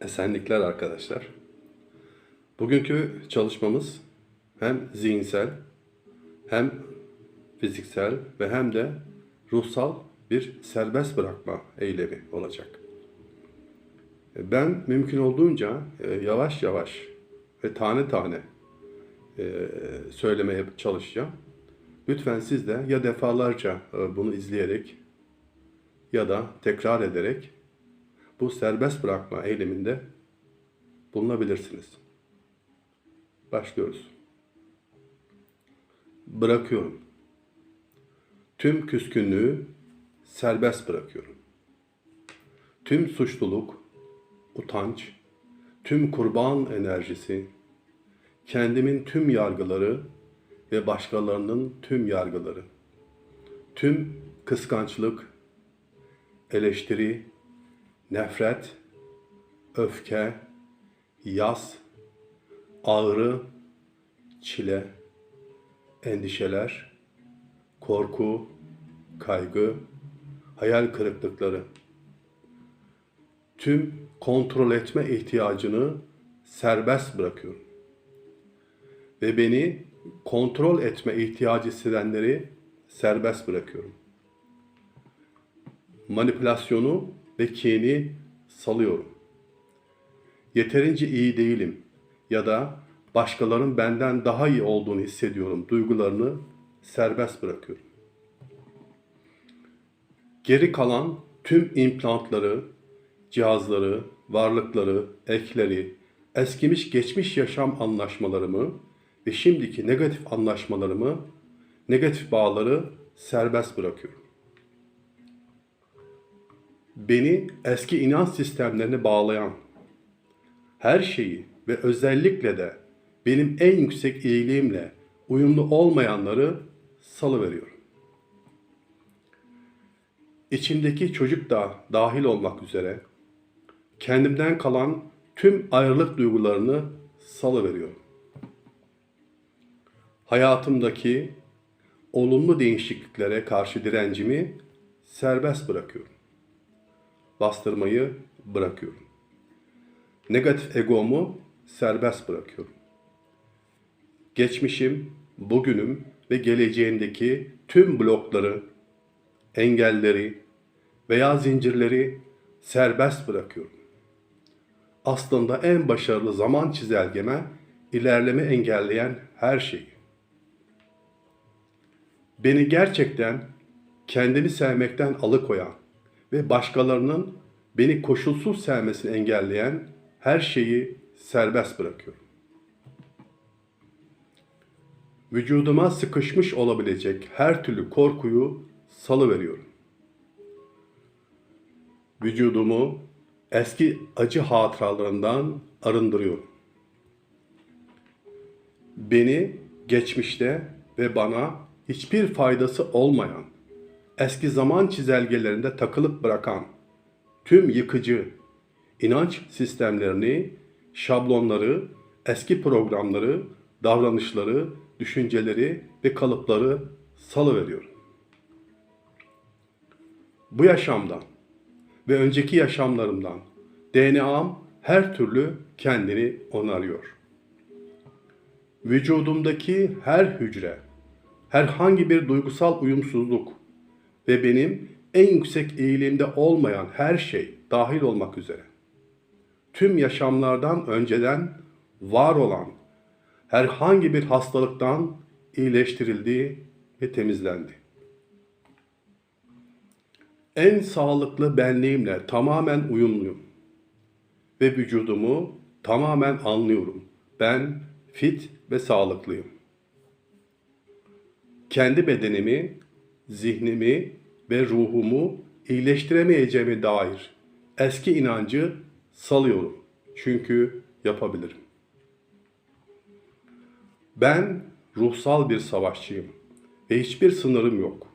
Esenlikler arkadaşlar. Bugünkü çalışmamız hem zihinsel hem fiziksel ve hem de ruhsal bir serbest bırakma eylemi olacak. Ben mümkün olduğunca e, yavaş yavaş ve tane tane e, söylemeye çalışacağım. Lütfen siz de ya defalarca e, bunu izleyerek ya da tekrar ederek bu serbest bırakma eyleminde bulunabilirsiniz. Başlıyoruz. Bırakıyorum. Tüm küskünlüğü serbest bırakıyorum. Tüm suçluluk, utanç, tüm kurban enerjisi, kendimin tüm yargıları ve başkalarının tüm yargıları, tüm kıskançlık, eleştiri, nefret, öfke, yas, ağrı, çile, endişeler, korku, kaygı, hayal kırıklıkları, tüm kontrol etme ihtiyacını serbest bırakıyorum. Ve beni kontrol etme ihtiyacı hissedenleri serbest bırakıyorum manipülasyonu ve kini salıyorum. Yeterince iyi değilim ya da başkalarının benden daha iyi olduğunu hissediyorum duygularını serbest bırakıyorum. Geri kalan tüm implantları, cihazları, varlıkları, ekleri, eskimiş geçmiş yaşam anlaşmalarımı ve şimdiki negatif anlaşmalarımı, negatif bağları serbest bırakıyorum beni eski inanç sistemlerine bağlayan her şeyi ve özellikle de benim en yüksek iyiliğimle uyumlu olmayanları salıveriyorum. İçimdeki çocuk da dahil olmak üzere kendimden kalan tüm ayrılık duygularını salıveriyorum. Hayatımdaki olumlu değişikliklere karşı direncimi serbest bırakıyorum bastırmayı bırakıyorum. Negatif egomu serbest bırakıyorum. Geçmişim, bugünüm ve geleceğindeki tüm blokları, engelleri veya zincirleri serbest bırakıyorum. Aslında en başarılı zaman çizelgeme ilerleme engelleyen her şeyi. Beni gerçekten kendimi sevmekten alıkoyan, ve başkalarının beni koşulsuz sevmesini engelleyen her şeyi serbest bırakıyorum. Vücuduma sıkışmış olabilecek her türlü korkuyu salı veriyorum. Vücudumu eski acı hatıralarından arındırıyorum. Beni geçmişte ve bana hiçbir faydası olmayan eski zaman çizelgelerinde takılıp bırakan tüm yıkıcı inanç sistemlerini, şablonları, eski programları, davranışları, düşünceleri ve kalıpları salıveriyorum. Bu yaşamdan ve önceki yaşamlarımdan DNA'm her türlü kendini onarıyor. Vücudumdaki her hücre, herhangi bir duygusal uyumsuzluk, ve benim en yüksek eğilimde olmayan her şey dahil olmak üzere tüm yaşamlardan önceden var olan herhangi bir hastalıktan iyileştirildi ve temizlendi. En sağlıklı benliğimle tamamen uyumluyum ve vücudumu tamamen anlıyorum. Ben fit ve sağlıklıyım. Kendi bedenimi zihnimi ve ruhumu iyileştiremeyeceğime dair eski inancı salıyorum. Çünkü yapabilirim. Ben ruhsal bir savaşçıyım ve hiçbir sınırım yok.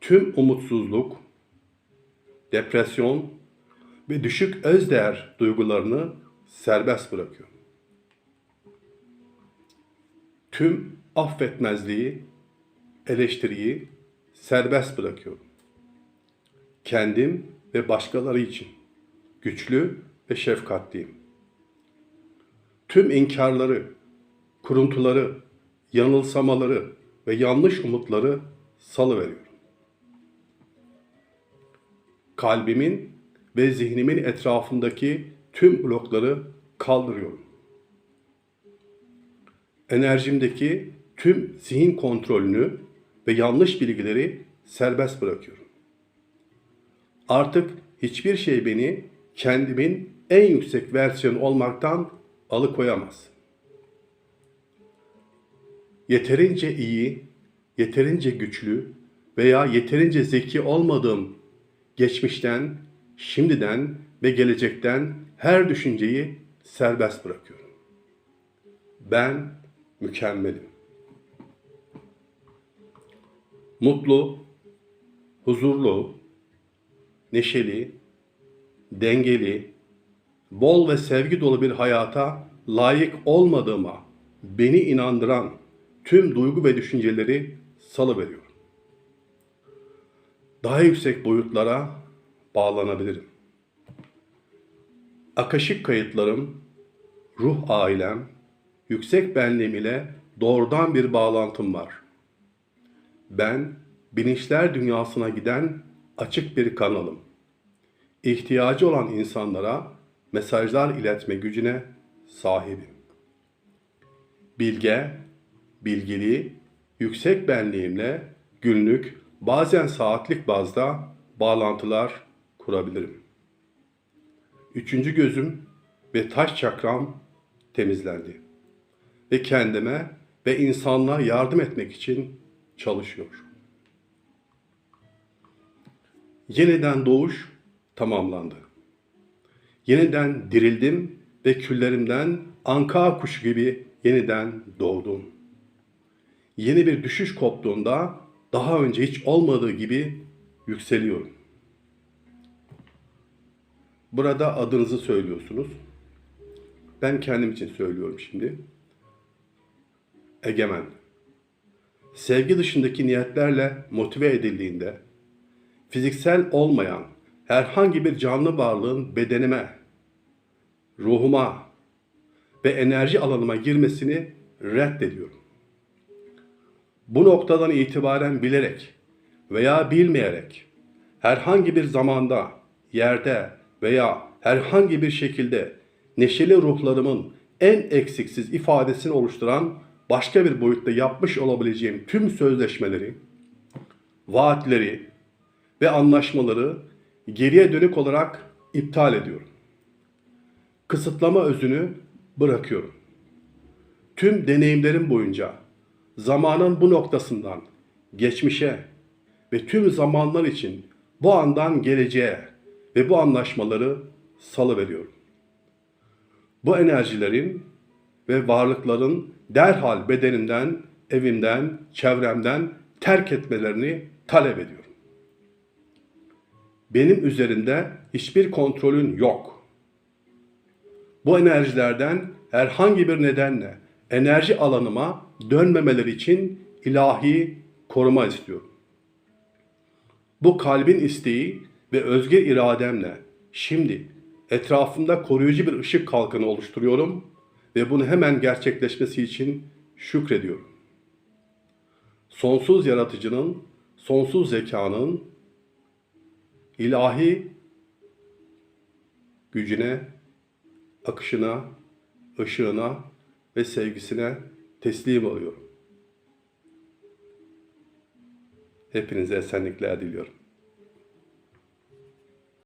Tüm umutsuzluk, depresyon ve düşük özdeğer duygularını serbest bırakıyorum. Tüm affetmezliği eleştiriyi serbest bırakıyorum. Kendim ve başkaları için güçlü ve şefkatliyim. Tüm inkarları, kuruntuları, yanılsamaları ve yanlış umutları salıveriyorum. Kalbimin ve zihnimin etrafındaki tüm blokları kaldırıyorum. Enerjimdeki tüm zihin kontrolünü ve yanlış bilgileri serbest bırakıyorum. Artık hiçbir şey beni kendimin en yüksek versiyonu olmaktan alıkoyamaz. Yeterince iyi, yeterince güçlü veya yeterince zeki olmadığım geçmişten, şimdiden ve gelecekten her düşünceyi serbest bırakıyorum. Ben mükemmelim. Mutlu, huzurlu, neşeli, dengeli, bol ve sevgi dolu bir hayata layık olmadığıma beni inandıran tüm duygu ve düşünceleri salıveriyorum. Daha yüksek boyutlara bağlanabilirim. Akaşık kayıtlarım, ruh ailem, yüksek benliğim ile doğrudan bir bağlantım var. Ben bilinçler dünyasına giden açık bir kanalım. İhtiyacı olan insanlara mesajlar iletme gücüne sahibim. Bilge, bilgili, yüksek benliğimle günlük, bazen saatlik bazda bağlantılar kurabilirim. Üçüncü gözüm ve taş çakram temizlendi. Ve kendime ve insanlığa yardım etmek için çalışıyor. Yeniden doğuş tamamlandı. Yeniden dirildim ve küllerimden anka kuşu gibi yeniden doğdum. Yeni bir düşüş koptuğunda daha önce hiç olmadığı gibi yükseliyorum. Burada adınızı söylüyorsunuz. Ben kendim için söylüyorum şimdi. Egemen. Sevgi dışındaki niyetlerle motive edildiğinde fiziksel olmayan herhangi bir canlı varlığın bedenime, ruhuma ve enerji alanıma girmesini reddediyorum. Bu noktadan itibaren bilerek veya bilmeyerek herhangi bir zamanda, yerde veya herhangi bir şekilde neşeli ruhlarımın en eksiksiz ifadesini oluşturan başka bir boyutta yapmış olabileceğim tüm sözleşmeleri, vaatleri ve anlaşmaları geriye dönük olarak iptal ediyorum. Kısıtlama özünü bırakıyorum. Tüm deneyimlerim boyunca zamanın bu noktasından geçmişe ve tüm zamanlar için bu andan geleceğe ve bu anlaşmaları salı veriyorum. Bu enerjilerin ve varlıkların derhal bedeninden, evimden, çevremden terk etmelerini talep ediyorum. Benim üzerinde hiçbir kontrolün yok. Bu enerjilerden herhangi bir nedenle enerji alanıma dönmemeleri için ilahi koruma istiyorum. Bu kalbin isteği ve özgür irademle şimdi etrafımda koruyucu bir ışık kalkanı oluşturuyorum ve bunu hemen gerçekleşmesi için şükrediyorum. Sonsuz yaratıcının, sonsuz zekanın ilahi gücüne, akışına, ışığına ve sevgisine teslim oluyorum. Hepinize esenlikler diliyorum.